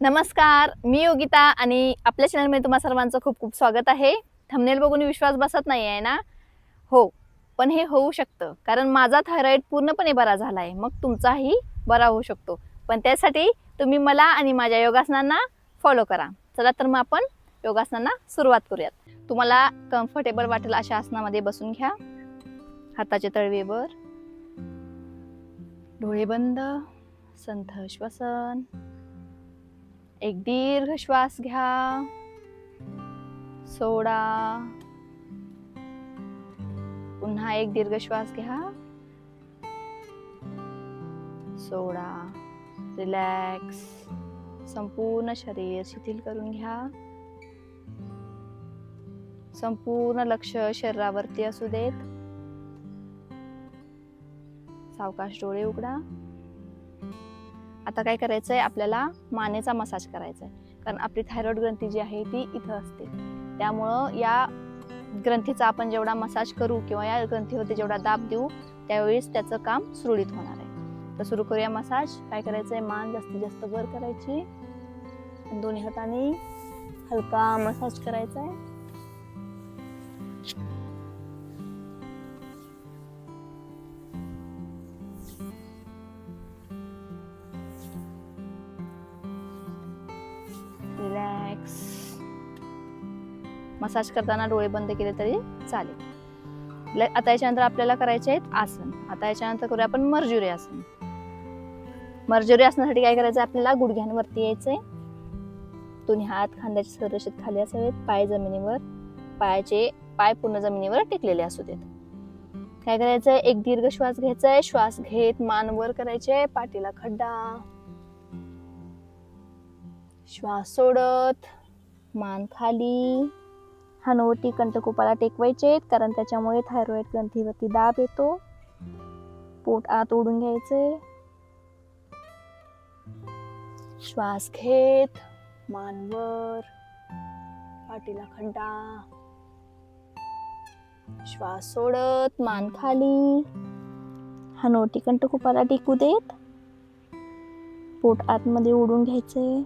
नमस्कार मी योगिता आणि आपल्या चॅनलमध्ये तुम्हा सर्वांचं खूप खूप स्वागत आहे. थंबनेल बघून विश्वास बसत नाही आहे ना? हो पण हे होऊ शकतं. कारण माझा थायरॉईड पूर्णपणे बरा झाला आहे मग तुमचाही बरा होऊ शकतो. पण त्यासाठी तुम्ही मला आणि माझ्या योगासनांना फॉलो करा. चला तर मग आपण योगासनांना सुरुवात करूयात. तुम्हाला कम्फर्टेबल वाटेल अशा आसनामध्ये बसून घ्या. हाताचे तळवेवर डोळे बंद. संथ श्वसन. एक दीर्घ श्वास घ्या. सोडा. पुन्हा एक दीर्घ श्वास घ्या. सोडा. रिलॅक्स. संपूर्ण शरीर शिथिल करून घ्या. संपूर्ण लक्ष शरीरावरती असू देत. सावकाश डोळे उघडा. आता काय करायचं आहे आपल्याला मानेचा मसाज करायचा आहे कारण आपली थायरॉइड ग्रंथी जी आहे ती इथं असते. त्यामुळं या ग्रंथीचा आपण जेवढा मसाज करू किंवा या ग्रंथीवरती जेवढा दाब देऊ त्यावेळेस त्याचं काम सुरळीत होणार आहे. तर सुरू करूया मसाज. काय करायचं आहे मान जास्तीत जास्त वर करायची. दोन्ही हाताने हलका मसाज करायचा आहे मसाज करताना डोळे बंद केले तरी चालेल. आता याच्यानंतर आपल्याला करायचे आहेत आसन. आता याच्यानंतर करूया आपण मर्जुरी आसन. मर्जुरी आसनासाठी काय करायचं आपल्याला गुडघ्यांवरती यायचंय. दोन्ही हात खांद्याच्या संरक्षित खाली असावेत. पाय जमिनीवर पायाचे पाय पूर्ण जमिनीवर टेकलेले असू देत. काय करायचंय? एक दीर्घ श्वास घ्यायचा आहे श्वास घेत मान वर करायचे. पाठीला खड्डा. श्वास सोडत मान खाली. हनुवटी कंठकोपाला टेकवायचे आहेत कारण त्याच्यामुळे थायरॉइड ग्रंथीवरती दाब येतो. पोट आत ओढून घ्यायचे श्वास घेत मानवर पाठीला खड्डा. श्वास सोडत मान खाली. हनुवटी कंठकुपाला टेकू देत. पोट आतमध्ये ओढून घ्यायचे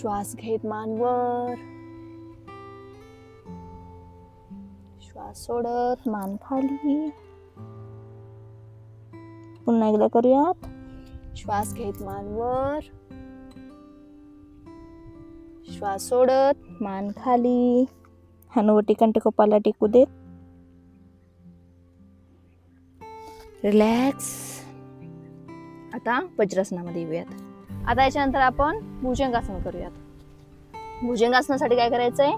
श्वास घेत मानवर श्वास सोडत मान खाली. पुन्हा एकदा करूयात. श्वास घेत मानवर श्वास सोडत मान खाली. हनुवटी कंठकोपाला टेकू देत. रिलॅक्स. आता वज्रासनामध्ये येऊयात. आता याच्यानंतर आपण भुजंगासन करूयात. भुजंगासनासाठी काय करायचंय?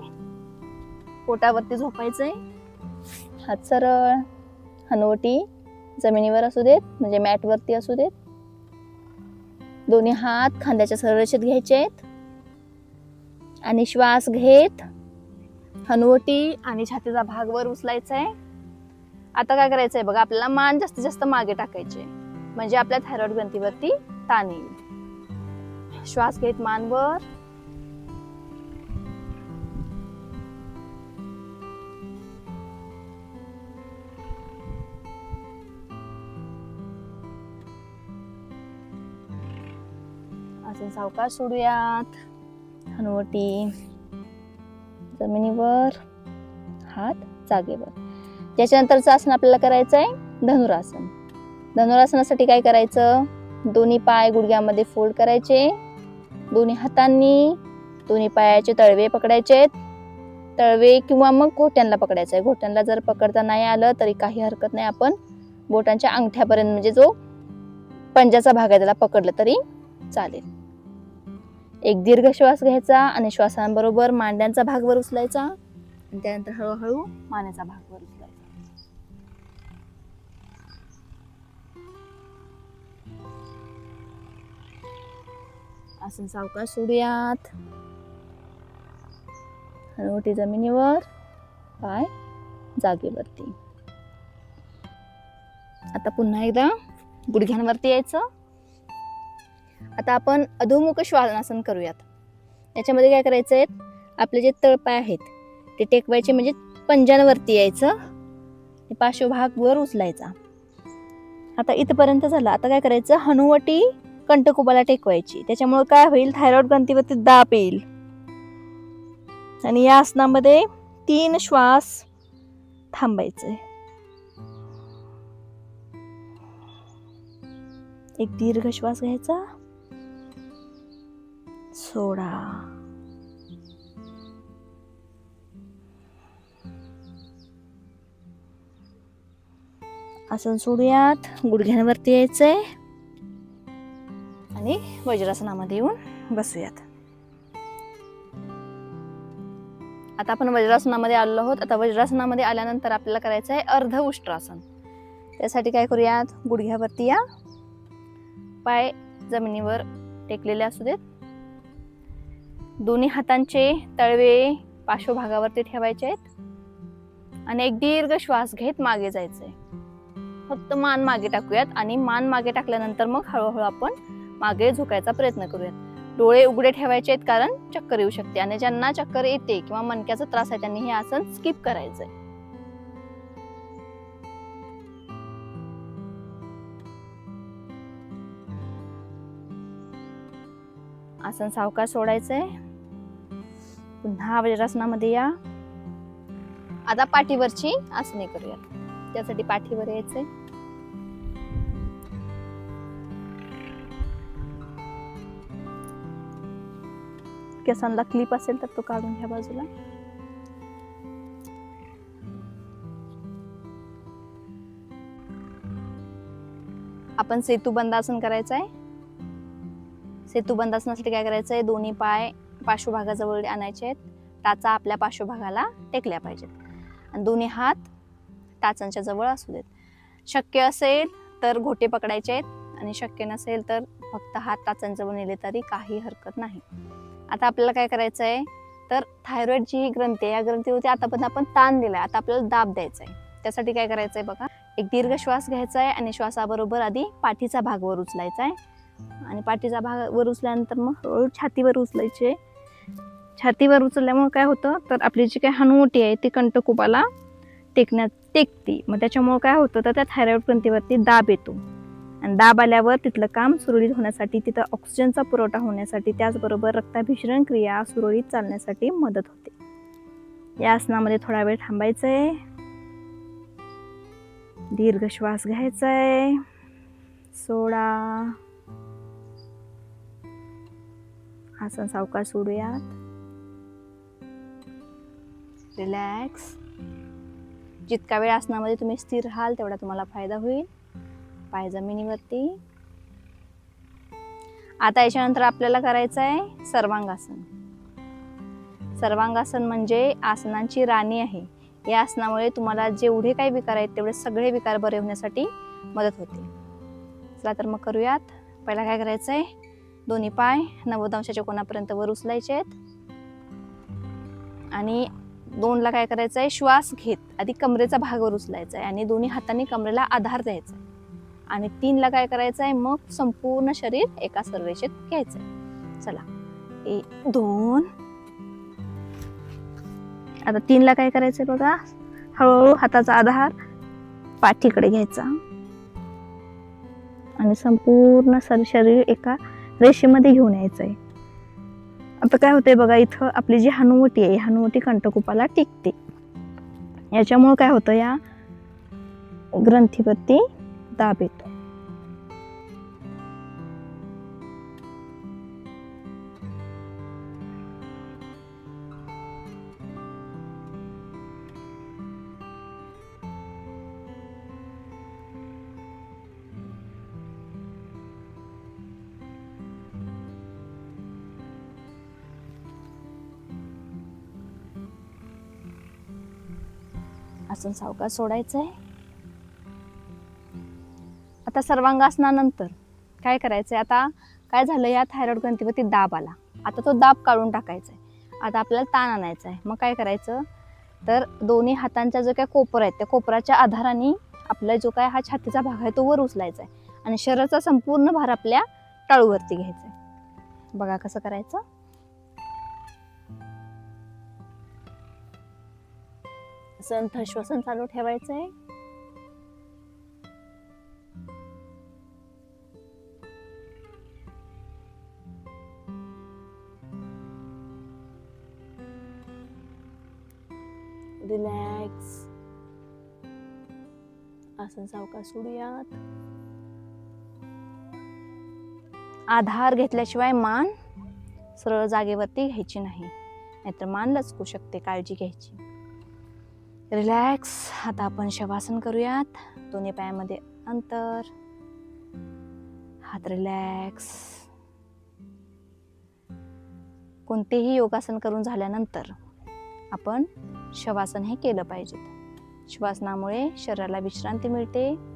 पोटावरती झोपायचंय. हात सरळ हनवटी जमिनीवर असू देत म्हणजे मॅटवरती असू देत. दोन्ही हात खांद्याच्या सरळशीत घ्यायचे आहेत. आणि श्वास घेत हनुवटी आणि छातीचा भाग वर उचलायचा आहे आता काय करायचंय बघा आपल्याला मान जास्तीत जास्त मागे टाकायचे म्हणजे आपल्या थायरॉइड ग्रंथीवरती ताण येईल. श्वास घेत मानवर असे सावकाश सोडूयात. हनुवटी जमिनीवर. हात जागेवर. त्याच्यानंतरचं आसन आपल्याला करायचं आहे धनुरासन. धनुरासनासाठी काय करायचं? दोन्ही पाय गुडघ्यामध्ये फोल्ड करायचे. दोन्ही हातांनी दोन्ही पायाचे तळवे पकडायचे तळवे किंवा मग घोट्यांना पकडायचं आहे. घोट्यांना जर पकडता नाही आलं तरी काही हरकत नाही. आपण बोटांच्या अंगठ्यापर्यंत म्हणजे जो पंजाचा भाग आहे त्याला पकडलं तरी चालेल. एक दीर्घ श्वास घ्यायचा आणि श्वासांबरोबर मांड्यांचा भाग वर उचलायचा. आणि त्यानंतर हळूहळू मानेचा भाग वर उचलायचा आसन सावकाश सोडूयात हळूहळू जमिनीवर पाय जागेवरती. आता पुन्हा एकदा गुडघ्यांवरती यायचं. आता आपण अधोमुख श्वासनासन करूयात. याच्यामध्ये काय करायचं आहे आपले जे तळपाय आहेत ते टेकवायचे म्हणजे पंजांवरती यायचं. पार्श्वभाग वर उचलायचा. आता इथपर्यंत झालं. आता काय करायचं? हनुवटी कंटकुबाला टेकवायची. त्याच्यामुळे काय होईल? थायरॉइड ग्रंथीवरती दाब येईल. आणि या आसनामध्ये तीन श्वास थांबायचे. एक दीर्घ श्वास घ्यायचा. सोडा. आसन सोडूयात. गुडघ्यांवरती यायचंय. आणि वज्रासनामध्ये येऊन बसूयात. आता आपण वज्रासनामध्ये आलेलो आहोत. आता वज्रासनामध्ये आल्यानंतर आपल्याला करायचं आहे अर्ध उष्ट्रासन. त्यासाठी काय करूयात? गुडघ्यावरती या. पाय जमिनीवर टेकलेले असू देत. दोन्ही हातांचे तळवे पार्श्वभागावरती ठेवायचे आहेत. आणि एक दीर्घ श्वास घेत मागे जायचंय. फक्त मान मागे टाकूयात आणि मान मागे टाकल्यानंतर मग हळूहळू आपण मागे झुकायचा प्रयत्न करूयात. डोळे उघडे ठेवायचे आहेत कारण चक्कर येऊ शकते आणि ज्यांना चक्कर येते किंवा मणक्याचा त्रास आहे त्यांनी हे आसन स्किप करायचंय. आसन सावकाश सोडायचंय. पुन्हा वज्रासनामध्ये या. आता पाठीवरची आसने करूयात. त्यासाठी पाठीवर यायचंय. केसांना क्लिप असेल तर तो काढून घ्या बाजूला. आपण सेतू बंदासन करायचं आहे? सेतू बंदासनासाठी काय करायचं आहे? दोन्ही पाय पार्श्वभागाजवळ आणायचे आहेत. टाचा आपल्या पार्श्वभागाला टेकल्या पाहिजेत. आणि दोन्ही हात टाचांच्या जवळ असू देत. शक्य असेल तर घोटे पकडायचे आहेत. आणि शक्य नसेल तर फक्त हात टाचांजवळ नेले तरी काही हरकत नाही. आता आपल्याला काय करायचं आहे तर थायरॉइड जी ग्रंथी आहे या ग्रंथीवरती आतापर्यंत आपण ताण दिलाय. आता आपल्याला दाब द्यायचा आहे त्यासाठी काय करायचं आहे बघा एक दीर्घ श्वास घ्यायचा आहे आणि श्वासाबरोबर आधी पाठीचा भाग वर उचलायचा आहे आणि पाठीचा भाग वर उचल्यानंतर मग हळूहळू छातीवर उचलायचे. छातीवर उचलल्यामुळे काय होतं? तर आपली जी काही हनुवटी आहे ती कंठकुपाला टेकण्यात टेकते. मग त्याच्यामुळे काय होतं? तर त्या थायरॉइड ग्रंथीवरती दाब येतो. दाब आल्यावर तिथलं काम सुरळीत होण्यासाठी तिथं ऑक्सिजनचा पुरवठा होण्यासाठी त्याचबरोबर रक्ताभिसरण क्रिया सुरळीत चालण्यासाठी मदत होते. या आसनामध्ये थोडा वेळ थांबायचं आहे दीर्घ श्वास घ्यायचा आहे सोडा. आसन सावकाश सोडूयात. रिलॅक्स जितका वेळ आसनामध्ये तुम्ही स्थिर राहाल तेवढा तुम्हाला फायदा होईल. पाय जमिनीवरती आता याच्यानंतर आपल्याला करायचं आहे सर्वांगासन. सर्वांगासन म्हणजे आसनांची राणी आहे. या आसनामुळे तुम्हाला जेवढे काही विकार आहेत तेवढे सगळे विकार बरे होण्यासाठी मदत होते. चला तर मग करूयात. पहिला काय करायचं आहे दोन्ही पाय नव्वद अंशाच्या कोणापर्यंत वर उचलायचे आहेत. आणि दोनला काय करायचं आहे श्वास घेत. आधी कमरेचा भाग वर उचलायचा आहे आणि दोन्ही हातांनी कमरेला आधार द्यायचा आहे. आणि तीनला काय करायचं आहे मग संपूर्ण शरीर एका सर्वेक्षेत घ्यायचं आहे चला. एक दोन. आता तीनला काय करायचंय बघा? हळूहळू हाताचा आधार पाठीकडे घ्यायचा. आणि संपूर्ण सर शरीर एका रेषेमध्ये घेऊन यायचंय. आता काय होतंय बघा इथं आपली जी हनुवटी आहे हनुवटी कंठकुपाला टिकते. याच्यामुळे काय होतं या? ग्रंथीवरती दाब येतो. आसन सावकार सोडायचं आहे. आता सर्वांगासनानंतर काय करायचंय? आता काय झालं? या थायरॉइड ग्रंथीवरती दाब आला. आता तो दाब काढून टाकायचा आहे आता आपल्याला ताण आणायचा आहे. मग काय करायचं? तर दोन्ही हातांचा जो काय कोपर आहेत त्या कोपराच्या आधाराने आपला जो काय हा छातीचा भाग आहे तो वर उचलायचा आहे आणि शरीराचा संपूर्ण भार आपल्या टाळूवरती घ्यायचा आहे बघा कसं करायचं? संथ श्वसन चालू ठेवायचं आहे रिलॅक्स आसन सावका सोडूयात. आधार घेतल्याशिवाय मान सरळ जागेवरती घ्यायची नाही. नाहीतर मान लचकू शकते काळजी घ्यायची. रिलॅक्स आता आपण शवासन करूयात. दोन्ही पायामध्ये अंतर. हात रिलॅक्स कोणतेही योगासन करून झाल्यानंतर आपण शवासन हे केलं पाहिजे. श्वासनामुळे शरीराला विश्रांती मिळते.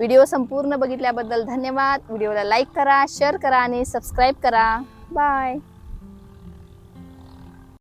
व्हिडिओ संपूर्ण बघितल्याबद्दल धन्यवाद. व्हिडिओला लाईक करा शेअर करा आणि सबस्क्राईब करा. बाय